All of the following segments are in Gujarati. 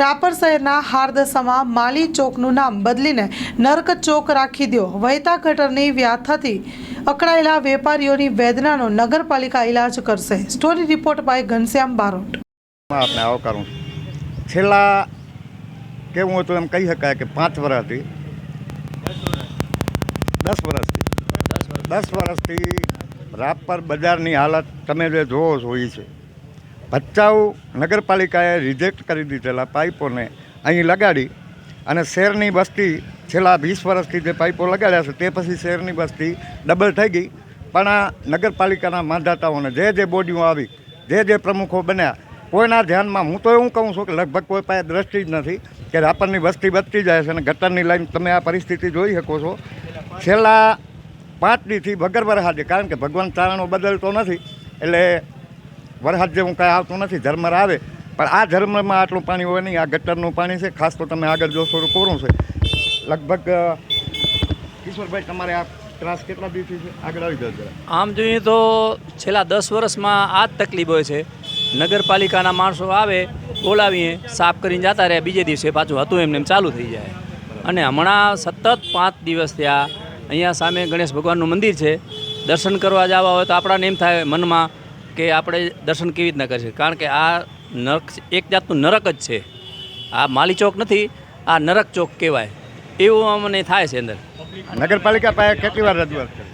રાપર શહેરના હાર્દસામાં માલી ચોકનું નામ બદલીને નર્ક ચોક રાખી દો વહેતા ગટરની વ્યાથાથી અકળાયેલા વેપારીઓની વેદનાનો નગરપાલિકા ઇલાજ કરશે. Story report by Ghanshyam Barot. આપને આવકારું છેલ્લા કેવું હતું એમ કહી શકાય કે પાંચ વર્ષથી, દસ વર્ષથી દસ વર્ષથી રાપર બજારની હાલત તમે જે જોવો છો છે. ભચાઉ નગરપાલિકાએ રિજેક્ટ કરી દીધેલા પાઇપોને અહીં લગાડી અને શહેરની વસ્તી છેલ્લા વીસ વર્ષથી જે પાઇપો લગાડ્યા છે, તે પછી શહેરની વસ્તી ડબલ થઈ ગઈ. પણ આ નગરપાલિકાના માંધાતાઓને જે જે બોડીઓ આવી, જે જે પ્રમુખો બન્યા, કોઈના ધ્યાનમાં હું તો એવું કહું છું કે લગભગ કોઈ પાસે દ્રષ્ટિ જ નથી કે રાપરની વસ્તી વધતી જાય છે અને ગટરની લાઈન તમે આ પરિસ્થિતિ જોઈ શકો છો. છેલ્લા પાંચ દીથી વગર વરસાદે કારણ કે ભગવાન ચારણો બદલતો નથી, એટલે વરસાદ જેવું કાંઈ આવતું નથી, ઝરમર આવે. પણ આ ઝરમરમાં આટલું પાણી હોય નહીં, આ ગટરનું પાણી છે, ખાસ તો તમે આગળ જોશો તો કોરું છે. લગભગ કિશોરભાઈ, તમારે આ ત્રાસ કેટલા દિવસથી છે? આગળ આવી જાઓ આમ જોઈએ તો છેલ્લા દસ વર્ષમાં આ જ તકલીફ હોય છે. નગરપાલિકાના માણસો આવે, બોલાવીએ, સાફ કરીને જતા રહે, બીજે દિવસે પાછું હતું એમને એમ ચાલુ થઈ જાય. અને હમણાં સતત પાંચ દિવસ થયા, અહીંયા સામે ગણેશ ભગવાનનું મંદિર છે. દર્શન કરવા જવા હોય તો આપણાને એમ થાય, મનમાં કે આપણે દર્શન કેવી રીતના કરીશું કારણ કે આ નરક એક જાતનું નરક જ છે. આ માલી ચોક નથી આ નરક ચોક કહેવાય. એવું અમને થાય છે અંદર. નગરપાલિકા પાસે કેટલી વાર રજૂઆત કરી?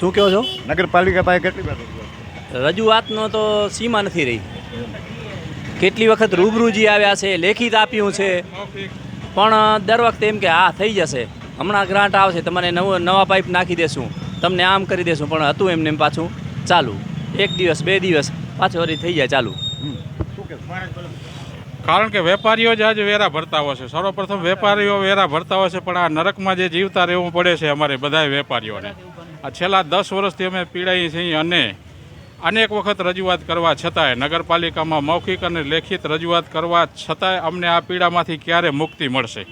શું કહો છો? નગરપાલિકા પાસે કેટલી વાર રજૂઆતનો તો સીમા નથી રહી. કેટલી વખત રૂબરૂજી આવ્યા છે લેખિત આપ્યું છે. પણ દર વખતે એમ કે હા થઈ જશે. હમણાં ગ્રાન્ટ આવશે તમારે નવો નવા પાઇપ નાખી દેશું. તમને આમ કરી દેશું પણ હતું એમને એમ પાછું. ચાલુ. એક દિવસ, બે દિવસ, પાછો વરી થઈ જાય ચાલુ? કારણ કે વેપારીઓ જ આજે વેરા ભરતા હોય છે. સર્વપ્રથમ વેપારીઓ વેરા ભરતા હોય છે, પણ આ નરકમાં જે જીવતા રહેવું પડે છે અમારે બધા વેપારીઓને. આ છેલ્લા દસ વર્ષથી અમે પીડાઈએ છીએ અને અનેક વખત રજૂઆત કરવા છતાંય, નગરપાલિકામાં મૌખિક અને લેખિત રજૂઆત કરવા છતાંય અમને આ પીડામાંથી ક્યારે મુક્તિ મળશે?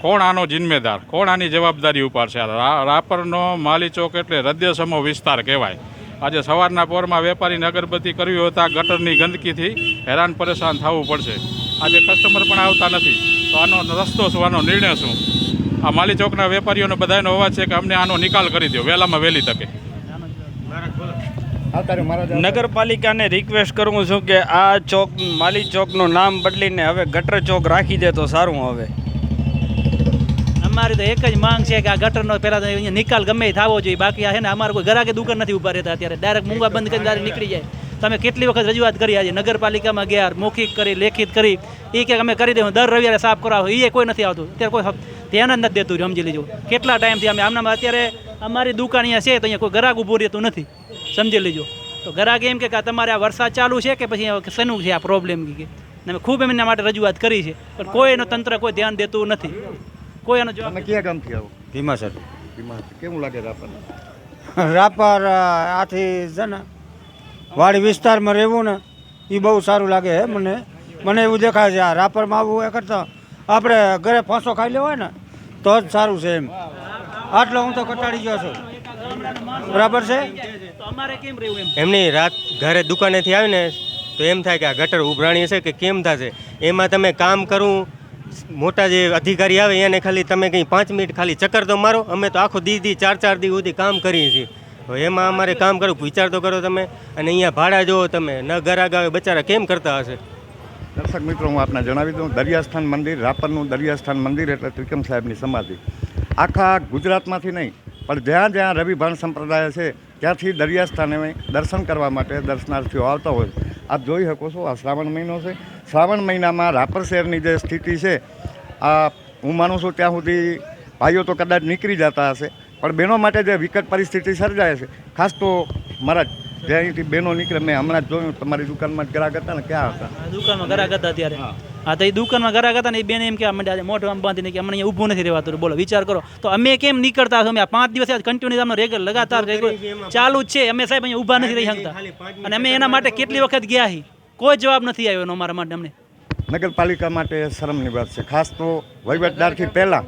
કોણ આનો જિમ્મેદાર? કોણ આની જવાબદારી ઉપાડશે? રાપરનો માલી ચોક એટલે હૃદયસમો વિસ્તાર કહેવાય. આજે સવારના પોરમાં વેપારીને અગરબત્તી કરવી હોય તો આ ગટરની ગંદકીથી હેરાન પરેશાન થવું પડશે. આજે કસ્ટમર પણ આવતા નથી. તો આનો રસ્તો શું, આનો નિર્ણય શું? આ માલી ચોકના વેપારીઓનો બધાનો અવાજ છે કે અમને આનો નિકાલ કરી દો વહેલામાં વહેલી તકે. નગરપાલિકાને રિક્વેસ્ટ કરું છું કે આ ચોક, માલી ચોકનું નામ બદલીને હવે ગટર ચોક રાખી દે તો સારું હવે. તો એક જ માંગ છે કે આ ગટરનો પહેલાં તો અહીંયા નિકાલ ગમે થવો જોઈએ. બાકી આ છે ને અમારે કોઈ ઘરાકે દુકાન નથી ઊભા રહેતા અત્યારે. ડાયરેક્ટ મૂંગા બંધ કરીને ડાયરેક્ટ નીકળી જાય. તમે કેટલી વખત રજૂઆત કરી આજે? નગરપાલિકામાં ગયા, મૌખિક કરી, લેખિત કરી. એ કે અમે કરી દઉં દર રવિવારે સાફ કરાવો. એ કોઈ નથી આવતું. અત્યારે કોઈ ધ્યાન જ નથી દેતું સમજી લેજો. કેટલા ટાઈમથી અમે આમનામાં અત્યારે અમારી દુકાન અહીંયા છે, તો અહીંયા કોઈ ગરાક ઊભું રહેતું નથી. સમજી લેજો. તો ગરાક એમ કે તમારે આ વરસાદ ચાલુ છે કે પછી શેનું છે આ પ્રોબ્લેમ કે? અમે ખૂબ એમના માટે રજૂઆત કરી છે. પણ કોઈ એનો તંત્ર કોઈ ધ્યાન દેતું નથી. કોઈ એનો જવાબ તમે ક્યાં ગામથી આવો? ભીમાસર ભીમા કેવું લાગે રાપરને? રાપર આથી છે ને વાડી વિસ્તારમાં રહેવું ને એ બહુ સારું લાગે હે મને. મને એવું દેખાય છે આ રાપરમાં આવવું એ કરતાં આપણે ઘરે ફાંસો ખાઈ લેવો હોય ને તો જ સારું છે એમ. આટલો હું તો કટાડી ગયો છું. બરાબર છે? તો અમારે કેમ રહેવું એમ? એમની રાત ઘરે દુકાનેથી આવીને તો એમ થાય કે આ ગટર ઉભરાણી છે કે કેમ થશે? એમાં તમે કામ કરવું મોટા જે અધિકારી આવે એને ખાલી તમે કંઈ પાંચ મિનિટ ખાલી ચક્કર તો મારો, અમે તો આખો દી દી ચાર ચાર દી સુધી કામ કરીએ છીએ. એમાં અમારે કામ કરવું, વિચાર તો કરો તમે, અને અહીંયા ભાડા જોવો તમે, ન ગરાગ આવે બચારા કેમ કરતા હશે? દર્શક મિત્રો, હું આપને જણાવી દઉં, દરિયાસ્થાન મંદિર, રાપરનું દરિયાસ્થાન મંદિર એટલે ત્રિકમ સાહેબની સમાધિ. આખા ગુજરાતમાંથી નહીં, પણ જ્યાં જ્યાં રવિભાન સંપ્રદાય છે, ત્યાંથી દરિયાસ્થાને દર્શન કરવા માટે દર્શનાર્થીઓ આવતા હોય. આપ જોઈ શકો છો આ શ્રાવણ મહિનો છે. શ્રાવણ મહિનામાં રાપર શહેરની જે સ્થિતિ છે આ હું માનું છું ત્યાં સુધી ભાઈઓ તો કદાચ નીકળી જતા હશે પણ બહેનો માટે જે વિકટ પરિસ્થિતિ સર્જાય છે ખાસ તો મારા જે અહીંથી બહેનો નીકળે મેં હમણાં જ જોયું તમારી દુકાનમાં ગ્રાહક હતા ને ક્યાં હતા? દુકાનમાં ગ્રાહક હતા અત્યારે. હા તો એ દુકાનમાં ઘરાક હતા ને એ બેન એમ કે મંડ્યા મોઢું આમ બાંધીને કે અમને અહીંયા ઊભું નથી રહેવાતું. બોલો વિચાર કરો. તો અમે કેમ નીકળતા અમે આ પાંચ દિવસ કન્ટિન્યુ અમને રેગ્યુલર લગાતાર regular ચાલુ જ છે. અમે સાહેબ અહીંયા ઊભા નથી રહી શકતા અને અમે એના માટે કેટલી વખત ગયા હી? કોઈ જવાબ નથી આવ્યો એનો અમારા માટે અમને. નગરપાલિકા માટે શરમની વાત છે. ખાસ તો વહીવટદારથી પહેલાં.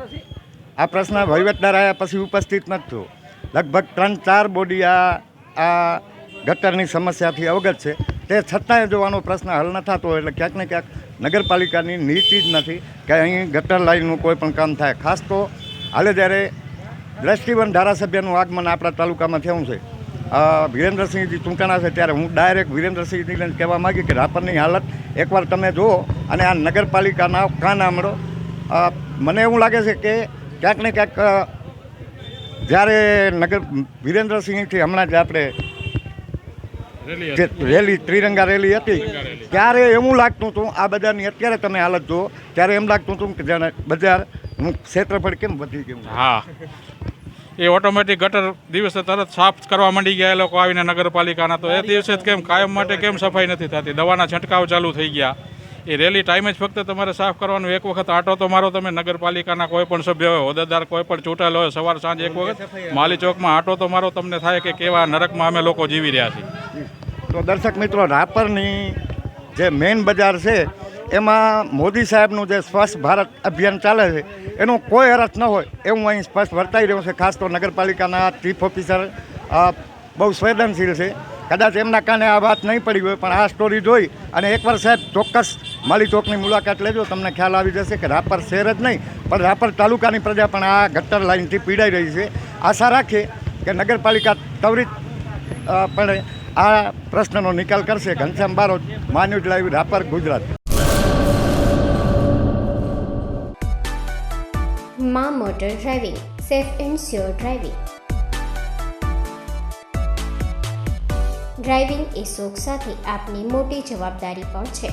આ પ્રશ્ન વહીવટદાર આવ્યા પછી ઉપસ્થિત નથી થયો લગભગ ત્રણ ચાર બોડી આ આ ગટરની સમસ્યાથી અવગત છે. તે છતાંય જોવાનો પ્રશ્ન હલ ન થતો એટલે ક્યાંક ને ક્યાંક નગરપાલિકાની નીતિ જ નથી કે અહીં ગટર લાઈનનું કોઈ પણ કામ થાય. ખાસ તો હાલે જ્યારે દ્રષ્ટિવન ધારાસભ્યનું આગમન આપણા તાલુકામાં થયું છે. વિરેન્દ્રસિંહજી ચૂંટાણા છે ત્યારે હું ડાયરેક્ટ વિરેન્દ્રસિંહજીને કહેવા માગી કે રાપરની હાલત એકવાર તમે જુઓ અને આ નગરપાલિકાના કાન આમળો. મને એવું લાગે છે કે ક્યાંક ને ક્યાંક જ્યારે નગર વિરેન્દ્રસિંહથી હમણાં જ આપણે જે રેલી ત્રિરંગા રેલી હતી. ત્યારે એવું લાગતું હતું આ બજારની અત્યારે તમે હાલત જુઓ ત્યારે એમ લાગતું હતું કે જાણે બજાર હું ક્ષેત્રફળ કેમ વધી ગયું હા. એ ઓટોમેટિક ગટર દિવસે તરત સાફ કરવા માંડી ગયા એ લોકો આવીને નગરપાલિકાના તો એ દિવસે કેમ કાયમ માટે કેમ સફાઈ નથી થતી? દવાના છંટકાવ ચાલુ થઈ ગયા. એ રેલી ટાઈમે જ ફક્ત તમારે સાફ કરવાનું. એક વખત આટો તો મારો તમે નગરપાલિકાના કોઈ પણ સભ્ય હોય, હોદ્દેદાર કોઈ પણ ચૂંટાયેલો હોય, સવાર સાંજ એક વખત, માલી ચોકમાં આટો તો મારો તમને થાય કે કેવા નરકમાં અમે લોકો જીવી રહ્યા છીએ. તો દર્શક મિત્રો, રાપરની જે મેઇન બજાર છે, એમાં મોદી સાહેબનું જે સ્વચ્છ ભારત અભિયાન ચાલે છે, એનો કોઈ અર્થ ન હોય, એવું અહીં સ્પષ્ટ વર્તાઈ રહ્યું છે. ખાસ તો નગરપાલિકાના ચીફ ઓફિસર બહુ સંવેદનશીલ છે. કદાચ એમના કાને આ વાત નહીં પડી હોય, પણ આ સ્ટોરી જોઈ અને એકવાર સાહેબ ચોક્કસ માલી ચોકની મુલાકાત લેજો, તમને ખ્યાલ આવી જશે કે રાપર શહેર જ નહીં, પણ રાપર તાલુકાની પ્રજા પણ આ ગટર લાઇનથી પીડાઈ રહી છે. આશા રાખીએ કે નગરપાલિકા ત્વરિત પણ આ પ્રશ્નનો નિકાલ કરશે. ઘનશ્યામ બારોટ માન્યુજ લાઈવ રાપર, ગુજરાત. માં motor driving, safe and sure driving. Driving એ શોખ સાથે આપની મોટી જવાબદારી પણ છે.